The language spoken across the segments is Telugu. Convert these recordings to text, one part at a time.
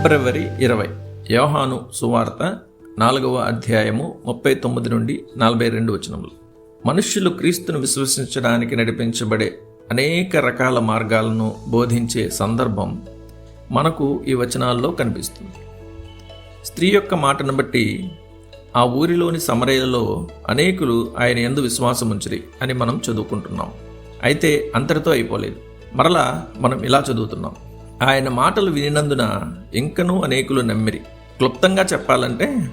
ఫిబ్రవరి ఇరవై. యోహాను సువార్త నాలుగవ అధ్యాయము ముప్పై తొమ్మిది నుండి నలభై రెండు వచనములు. మనుష్యులు క్రీస్తును విశ్వసించడానికి నడిపించబడే అనేక రకాల మార్గాలను బోధించే సందర్భం మనకు ఈ వచనాల్లో కనిపిస్తుంది. స్త్రీ యొక్క మాటను బట్టి ఆ ఊరిలోని సమరయలలో అనేకులు ఆయన ఎందు విశ్వాసం ఉంచిరి అని మనం చదువుకుంటున్నాం. అయితే అంతటితో అయిపోలేదు. మరలా మనం ఇలా చదువుతున్నాం. ఆయన మాటలు వినినందున ఇంకనూ అనేకులు నమ్మిరి. క్లుప్తంగా చెప్పాలంటే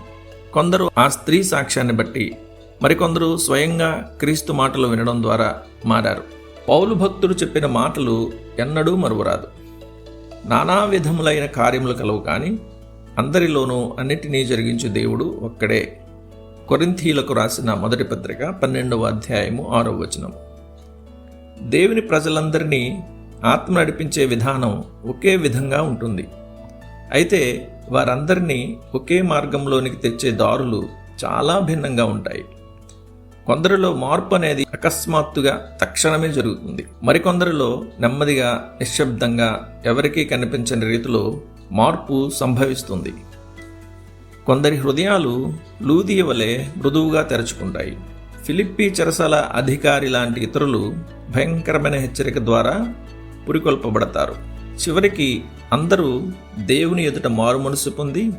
కొందరు ఆ స్త్రీ సాక్ష్యాన్ని బట్టి మరికొందరు స్వయంగా క్రీస్తు మాటలు వినడం ద్వారా మారారు. పౌలు భక్తుడు చెప్పిన మాటలు ఎన్నడూ మరువరాదు. నానా విధములైన కార్యములు కలవు కానీ అందరిలోనూ అన్నిటినీ జరిగించే దేవుడు ఒక్కడే. కొరింథీలకు రాసిన మొదటి పత్రిక పన్నెండవ అధ్యాయము ఆరో వచనము దేవుని ప్రజలందరినీ ఆత్మ నడిపించే విధానం ఒకే విధంగా ఉంటుంది. అయితే వారందరినీ ఒకే మార్గంలోనికి తెచ్చే దారులు చాలా భిన్నంగా ఉంటాయి. కొందరిలో మార్పు అనేది అకస్మాత్తుగా తక్షణమే జరుగుతుంది. మరికొందరిలో నెమ్మదిగా నిశ్శబ్దంగా ఎవరికీ కనిపించని రీతిలో మార్పు సంభవిస్తుంది. కొందరి హృదయాలు లూదియ వలె మృదువుగా తెరుచుకుంటాయి. ఫిలిప్పీ చెరసల అధికారి లాంటి ఇతరులు భయంకరమైన హెచ్చరిక ద్వారా పురికొల్పబడతారు. చివరికి అందరూ దేవుని ఎదుట మారు మనసు పొంది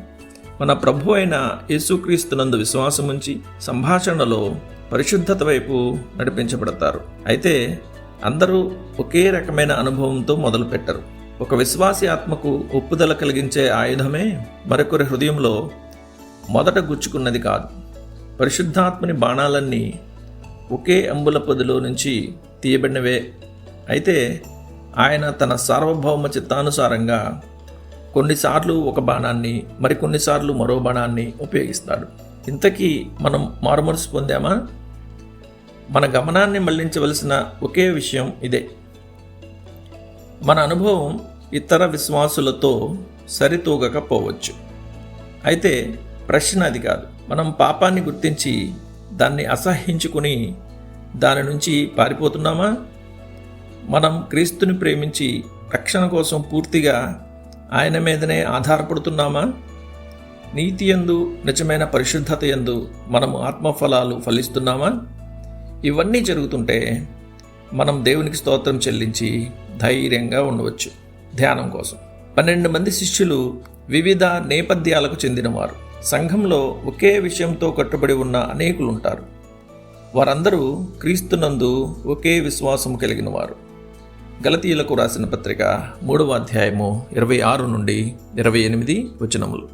మన ప్రభు అయిన యేసుక్రీస్తునందు విశ్వాసముంచి సంభాషణలో పరిశుద్ధత వైపు నడిపించబడతారు. అయితే అందరూ ఒకే రకమైన అనుభవంతో మొదలుపెట్టరు. ఒక విశ్వాసి ఆత్మకు ఒప్పుదల కలిగించే ఆయుధమే మరొకరి హృదయంలో మొదట గుచ్చుకున్నది కాదు. పరిశుద్ధాత్మని బాణాలన్నీ ఒకే అంబుల పొదిలో నుంచి తీయబడినవే. అయితే ఆయన తన సార్వభౌమ చిత్తానుసారంగా కొన్నిసార్లు ఒక బాణాన్ని మరికొన్నిసార్లు మరో బాణాన్ని ఉపయోగిస్తాడు. ఇంతకీ మనం మారుమనసు పొందామా? మన గమనాన్ని మళ్ళించవలసిన ఒకే విషయం ఇదే. మన అనుభవం ఇతర విశ్వాసులతో సరితూగకపోవచ్చు. అయితే ప్రశ్న అది కాదు. మనం పాపాన్ని గుర్తించి దాన్ని అసహించుకుని దాని నుంచి పారిపోతున్నామా? మనం క్రీస్తుని ప్రేమించి రక్షణ కోసం పూర్తిగా ఆయన మీదనే ఆధారపడుతున్నామా? నీతి ఎందు నిజమైన పరిశుద్ధత ఎందు మనము ఆత్మఫలాలు ఫలిస్తున్నామా? ఇవన్నీ జరుగుతుంటే మనం దేవునికి స్తోత్రం చెల్లించి ధైర్యంగా ఉండవచ్చు ధ్యానం కోసం. పన్నెండు మంది శిష్యులు వివిధ నేపథ్యాలకు చెందినవారు. సంఘంలో ఒకే విషయంతో కట్టుబడి ఉన్న అనేకులు ఉంటారు వారందరూ క్రీస్తునందు ఒకే విశ్వాసం కలిగిన వారు గలతీయులకు రాసిన పత్రిక మూడవ అధ్యాయము ఇరవై ఆరు నుండి ఇరవై ఎనిమిది వచనములు.